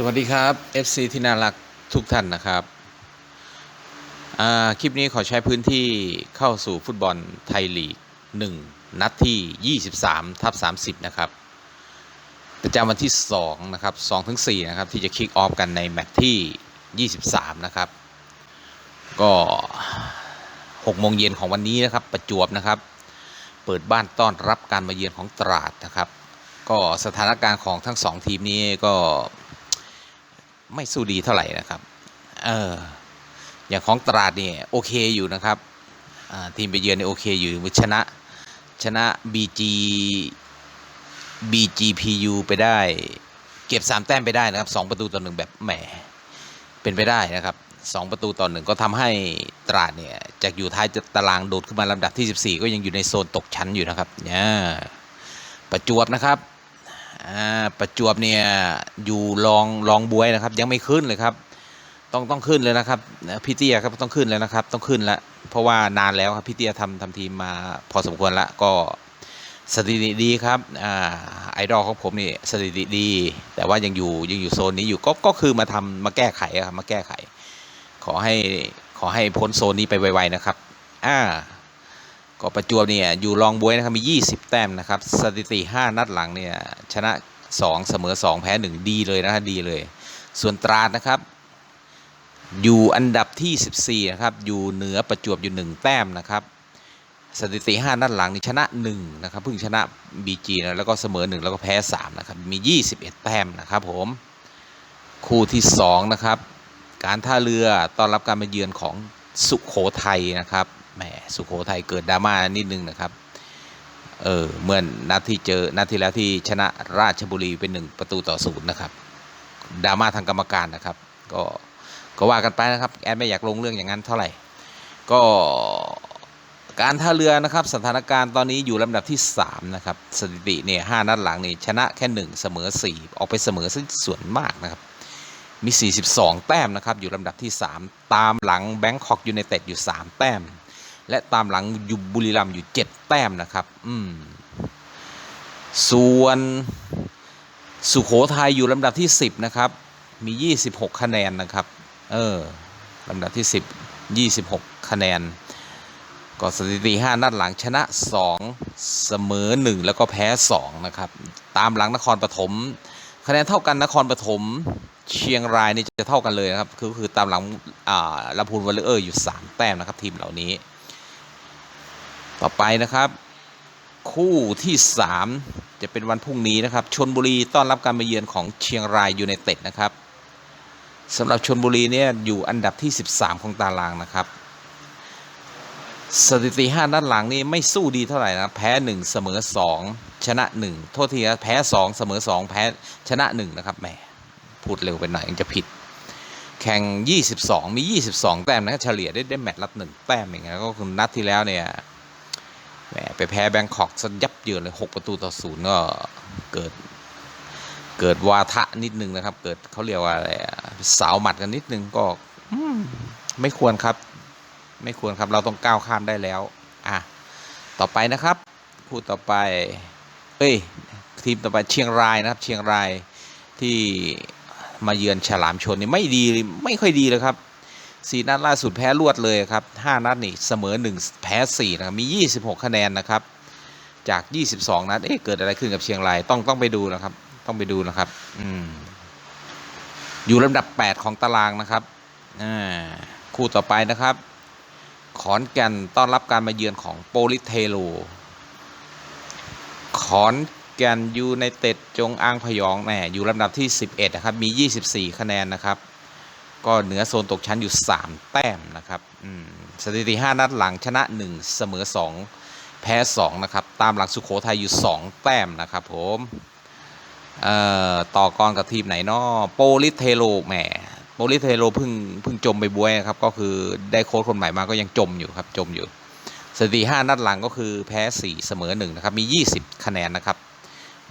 สวัสดีครับ FC ที่น่ารักทุกท่านนะครับอ่าคลิปนี้ขอใช้พื้นที่เข้าสู่ฟุตบอลไทยลีก 1 นัดที่ 23 ทับ 30 นะครับ ประจำวันที่ 2 นะครับ2ถึง4นะครับ ที่จะคิกออฟกันในแมตช์ที่ 23 นะครับ ก็6โมงเย็นของวันนี้นะครับ ประจวบนะครับ เปิดบ้านต้อนรับการมาเยือนของตราดนะครับ ก็สถานการณ์ของทั้งสองทีมนี้ก็ ไม่สู้ดีเท่าไหร่นะครับ เออ อย่างของตราดเนี่ยโอเคอยู่นะครับ ทีมไปเยือนเนี่ยโอเคอยู่ชนะ ชนะ BG BGPU ไปได้ เก็บ 3 แต้มไปได้นะครับ 2 ประตูต่อหนึ่งแบบแหม เป็นไปได้นะครับ 2 ประตูต่อหนึ่งก็ทำให้ตราดเนี่ยจากอยู่ท้ายตารางโดดขึ้นมาลำดับที่ 14 ก็ยังอยู่ในโซนตกชั้นอยู่นะครับเนี่ยประจวบนะครับ ประจวบเนี่ยอยู่รองรองบวยนะครับ ยังไม่ขึ้นเลยครับ ต้องต้องขึ้นเลยนะครับพี่เตี้ยครับต้องขึ้นแล้วนะครับ ต้องขึ้นล้วเพราะว่านานแล้วครับพี่เตี้ยทำทำทีมมาพอสมควรละก็สถิติดีครับอ่าไอดอลของผมนี่สถิติดี แต่ว่ายังอยู่ยังอยู่โซนนี้อยู่ก็ก็คือมาทำมาแก้ไขครับมาแก้ไข ขอให้ขอให้พ้นโซนนี้ไปไวๆนะครับ อ่า ก็ประจวบเนี่ยอยู่รองบวยนะครับมี 20 แต้มนะครับสถิติ 5 นัดหลังเนี่ยชนะ 2 เสมอ 2 แพ้ 1 ดีเลยนะครับดีเลย ส่วนตราดนะครับอยู่อันดับที่ 14 นะครับ อยู่เหนือประจวบอยู่ 1 แต้มนะครับ สถิติ 5 นัดหลังนี่ชนะ 1 นะครับ เพิ่งชนะ BG นะแล้วก็เสมอ 1 แล้วก็แพ้ 3 นะครับ มี 21 แต้มนะครับผม คู่ที่ 2 นะครับ การท่าเรือต้อนรับการมาเยือนของสุขโขทัยนะครับ สุโขทัยเกิดดราม่านิดนึงนะครับ เออเมื่อนนัดที่เจอนัดที่แล้วที่ชนะราชบุรีเป็นหนึ่งประตูต่อศูนย์นะครับดราม่าทางกรรมการนะครับ ก็ก็ว่ากันไปนะครับแอดไม่อยากลงเรื่องอย่างนั้นเท่าไหร่ ก็การท่าเรือนะครับสถานการณ์ตอนนี้อยู่ลำดับที่ 3 นะครับ สถิติเนี่ยห้านัดหลังนี่ชนะแค่ 1 เสมอ 4 ออกไปเสมอส่วนมากนะครับ มี 42 แต้มนะครับ อยู่ลำดับที่ 3 ตามหลังแบงคอกยูไนเต็ดอยู่ 3 แต้ม และตามหลังอยูบุรีรัมย์อยู่ 7 แต้มนะครับ อืม ส่วนสุขโขทัยอยู่ลำดับที่ 10 นะครับ มี 26 คะแนนนะครับ เออลำดับที่ 10 26 คะแนน ก็สถิติ 5 นัดหลังชนะ 2 เสมอ 1 แล้วก็แพ้ 2 นะครับ ตามหลังนครปฐมคะแนนเท่ากันนครปฐมเชียงรายนี่จะเท่ากันเลยนะครับ คือคือตามหลังลำพูนวอลเลอร์อยู่ 3 แต้มนะครับ ทีมเหล่านี้ ต่อไปนะครับ คู่ที่ 3 จะเป็นวันพรุ่งนี้นะครับชนบุรีต้อนรับการมาเยือนของเชียงรายยูไนเต็ดนะครับสำหรับชนบุรีเนี่ยอยู่อันดับที่ 13 ของตารางนะครับ สถิติ5นัดหลังนี่ไม่สู้ดีเท่าไหร่นะแพ้ 1 เสมอ 2 ชนะ 1 โทษทีนะแพ้ 2 เสมอ 2 แพ้ชนะ 1 นะครับแหมพูดเร็วไปหน่อยยังจะผิด แข่ง 22 มี 22 แต้มนะเฉลี่ยได้ได้แมตช์ละหนึ่งแต้มอย่างเงี้ยก็คือนัดที่แล้วเนี่ย แหมไปแพ้แบงคอกซะยับเยินเลย 6 ประตูต่อศูนย์ก็เกิด เกิดวาทะนิดนึงนะครับ เกิดเขาเรียกว่าอะไรสาวหมัดกันนิดนึงก็ไม่ควรครับ ไม่ควรครับเราต้องก้าวข้ามได้แล้ว อะ ต่อไปนะครับคู่ต่อไป เอ้ย ทีมต่อไปเชียงรายนะครับ เชียงรายที่มาเยือนฉลามชนนี่ไม่ดีไม่ค่อยดีเลยครับ สี่นัดล่าสุดแพ้รวดเลยครับห้านัดนี่เสมอหนึ่งแพ้สี่นะครับมี26คะแนนนะครับ จาก22นัดเอ๊ะเกิดอะไรขึ้นกับเชียงรายต้องต้องไปดูนะครับ ต้องไปดูนะครับ อืมอยู่ลำดับ8ของตารางนะครับอ่าคู่ต่อไปนะครับ ขอนแก่นต้อนรับการมาเยือนของโปลิเทโล ขอนแก่นยูไนเต็ดจงอางพยองแหมอยู่ลำดับที่ 11 นะครับ มี 24 คะแนนนะครับ ก็เหนือโซนตกชั้นอยู่ 3 แต้มนะครับสถิติ 5 นัดหลังชนะ 1 เสมอ 2 แพ้ 2 นะครับ ตามหลังสุขโขทัยอยู่ 2 แต้มนะครับผมต่อกรกับทีมไหนเนาะโปลิเทโลแหมโปลิเทโลเพิ่งเพิ่งจมไปบวยนะครับ ก็คือได้โค้ชคนใหม่มาก็ยังจมอยู่ครับ จมอยู่สถิติ 5 นัดหลังก็คือแพ้ 4 เสมอ 1 นะครับ มี 20 คะแนนนะครับ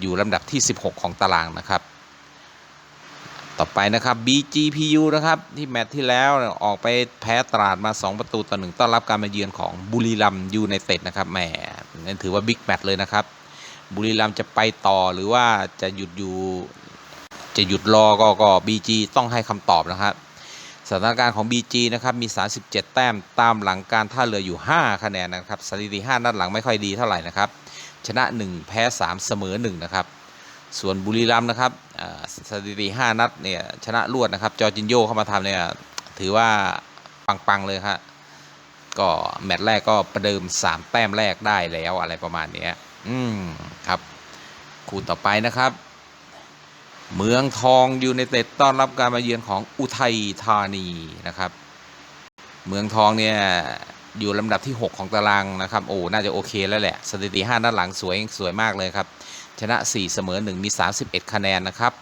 อยู่ลำดับที่ 16 ของตารางนะครับ ต่อไปนะครับ BGPU นะครับที่แมตช์ที่แล้วออกไปแพ้ตราดมา 2 ประตูต่อหนึ่งต้อนรับการมาเยือนของบุรีรัมยูไนเต็ดนะครับแหมนั่นถือว่าบิ๊กแมตช์เลยนะครับ บุรีรัมจะไปต่อหรือว่าจะหยุดอยู่จะหยุดรอก็ก็บีจีต้องให้คำตอบนะครับสถานการณ์ของ BG นะครับมี 37 แต้มตามหลังการท่าเรืออยู่ 5 คะแนนนะครับสถิติ 5 นัดหลังไม่ค่อยดีเท่าไหร่นะครับชนะ 1 แพ้ 3 เสมอ 1 นะครับ ส่วนบุรีรัมย์นะครับ สถิติ5นัดเนี่ยชนะรวดนะครับ จอจินโยเข้ามาทำเนี่ยถือว่าปังๆเลยครับก็แมตช์แรกก็ประเดิม 3 แต้มแรกได้แล้วอะไรประมาณนี้อืมครับ คู่ต่อไปนะครับ เมืองทองยูไนเต็ดต้อนรับการมาเยือนของอุทัยธานีนะครับ เมืองทองเนี่ยอยู่ลำดับที่ 6 ของตารางนะครับ โอ้ น่าจะโอเคแล้วแหละ สถิติ 5 ด้านหลังสวยสวยมากเลยครับ ชนะ 4 เสมอ 1 มี 31 คะแนนนะครับ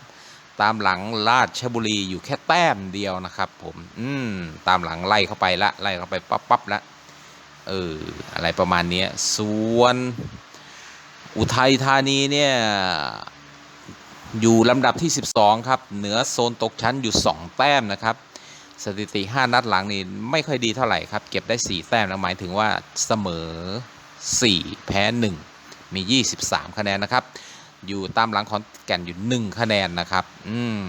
ตามหลังราชบุรีอยู่แค่แต้มเดียวนะครับ ผมอืมตามหลังไล่เข้าไปละไล่เข้าไปปั๊บปั๊บละเอออะไรประมาณนี้ส่วนอุทัยธานีเนี่ยอยู่ลำดับที่ 12 ครับ เหนือโซนตกชั้นอยู่ 2 แต้มนะครับ สถิติ 5 นัดหลังนี่ไม่ค่อยดีเท่าไหร่ครับ เก็บได้ 4 แต้มนะหมายถึงว่าเสมอ 4 แพ้ 1 มี 23 คะแนนนะครับ อยู่ตามหลังขอนแก่นอยู่ 1 คะแนนนะครับอืม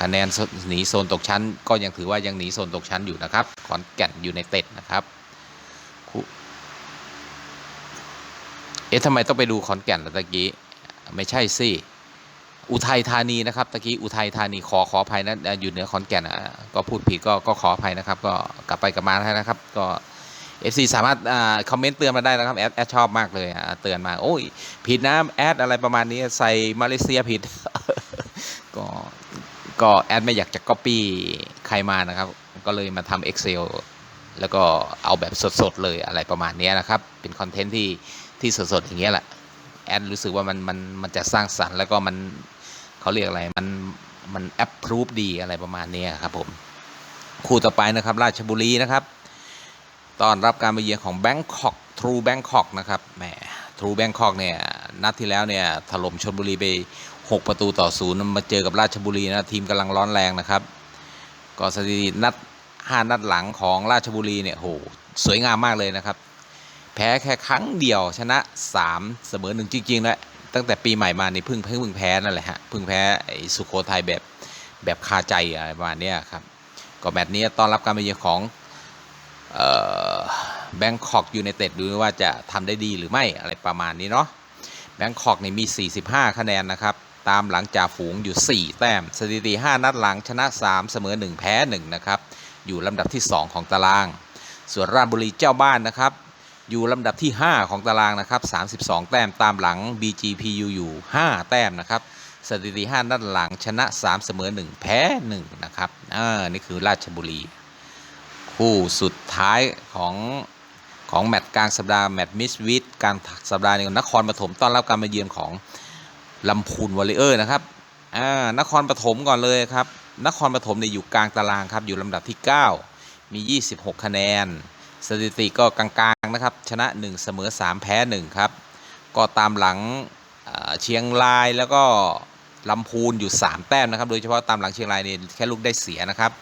คะแนนหนีโซนตกชั้น ก็ยังถือว่ายังหนีโซนตกชั้นอยู่นะครับ ขอนแก่นอยู่ในเต็ดนะครับเอ๊ะทำไมต้องไปดูขอนแก่นล่ะตะกี้ ไม่ใช่สิอุทัยธานีนะครับตะกี้อุทัยธานีขอขออภัยนะอ่าอยู่เหนือขอนแก่นอะก็พูดผิดก็ก็ขออภัยนะครับ ก็กลับไปกลับมาได้นะครับ ก็ FC สามารถอ่าคอมเมนต์เตือนมาได้นะครับแอดแอดชอบมากเลยอะเตือนมา โอ้ย ผิดนะแอดอะไรประมาณนี้ใส่มาเลเซียผิด ก็ก็แอดไม่อยากจะก๊อปปี้ใครมานะครับ ก็เลยมาทำ Excel แล้วก็เอาแบบสดๆเลยอะไรประมาณนี้นะครับ เป็นคอนเทนต์ที่ที่สดๆอย่างเงี้ยแหละแอดรู้สึกว่ามันมันมันจะสร้างสรรค์แล้วก็มันเขาเรียกอะไรมันมันแอปพรูฟดีอะไรประมาณนี้ครับผม คู่ต่อไปนะครับ ราชบุรีนะครับ ตอนรับการมาเยือนของแบงคอกทรูแบงคอกนะครับแหมทรูแบงคอกเนี่ยนัดที่แล้วเนี่ยถล่มชนบุรีไป 6 ประตูต่อศูนย์มาเจอกับราชบุรีนะทีมกำลังร้อนแรงนะครับ ก็สถิตินัด 5 นัดหลังของราชบุรีเนี่ยโหสวยงามมากเลยนะครับ แพ้แค่ครั้งเดียวชนะ 3 เสมอหนึ่งจริงๆแล้วตั้งแต่ปีใหม่มานี่เพิ่งเพิ่งพิ่งแพ้นั่นแหละฮะเพิ่งแพ้สุโขทัยแบบแบบคาใจอะไรประมาณนี้ครับก็แมตช์นี้ต้อนรับการมาเยือนของ แบงคอกยูไนเต็ดดูว่าจะทำได้ดีหรือไม่อะไรประมาณนี้เนาะแบงคอกนี่มี 45 คะแนนนะครับ ตามหลังจากฝูงอยู่ 4 แต้ม สถิติ 5 นัดหลังชนะ 3 เสมอ 1 แพ้ 1 นะครับ อยู่ลำดับที่ 2 ของตาราง ส่วนราชบุรีเจ้าบ้านนะครับ อยู่ลำดับที่ 5 ของตารางนะครับ 32 แต้มตามหลัง BGPU อยู่ 5 แต้มนะครับ สถิติ 5 นัดหลังชนะ 3 เสมอ 1 แพ้ 1 นะครับอ่านี่คือราชบุรี คู่สุดท้ายของ ของแมตช์กลางสัปดาห์แมตช์มิสวิทกลางสัปดาห์นี้นครปฐมต้อนรับการมาเยือนของลำพูนวอลเลเยอร์นะครับอ่านครปฐมก่อนเลยครับ นครปฐมเนี่ยอยู่กลางตารางครับ อยู่ลำดับที่ 9 มี 26 คะแนน สถิติก็กลางๆนะครับ ชนะ 1 เสมอ 3 แพ้ 1 ครับ ก็ตามหลังเอ่อเชียงรายแล้วก็ลำพูนอยู่ 3 แต้มนะครับ โดยเฉพาะตามหลังเชียงรายนี่แค่ลูกได้เสียนะครับ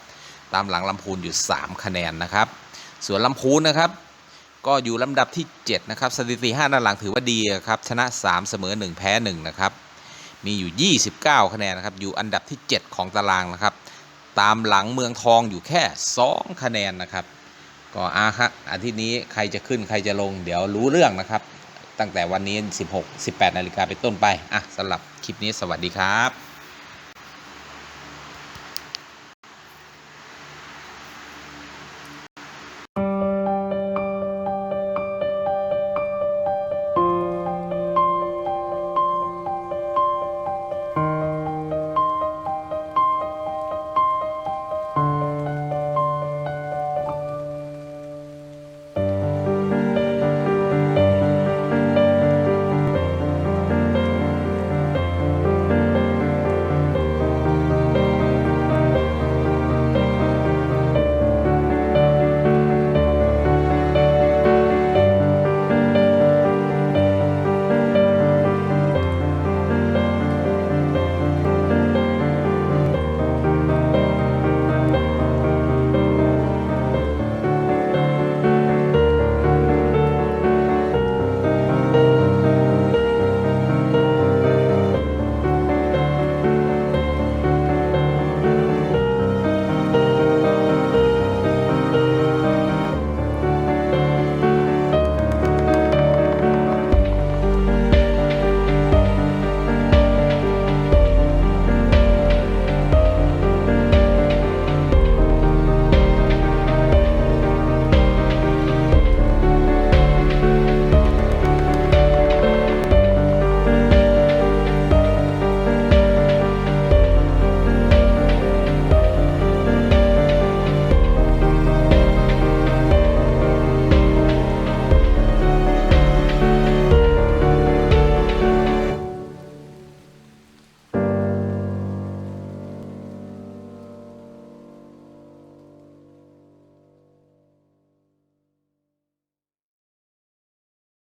ตามหลังลำพูนอยู่ 3 คะแนนนะครับ ส่วนลำพูนนะครับ ก็อยู่ลำดับที่ 7 นะครับ สถิติ5ด้านหลังถือว่าดีครับ ชนะ 3 เสมอ 1 แพ้ 1 นะครับ มีอยู่ 29 คะแนนนะครับ อยู่อันดับที่ 7 ของตารางนะครับ ตามหลังเมืองทองอยู่แค่ 2 คะแนนนะครับ ก็อาฮะอาทิตย์นี้ใครจะขึ้นใครจะลง เดี๋ยวรู้เรื่องนะครับ ตั้งแต่วันนี้ 16 18 นาฬิกาเป็นต้นไป อะสำหรับคลิปนี้สวัสดีครับ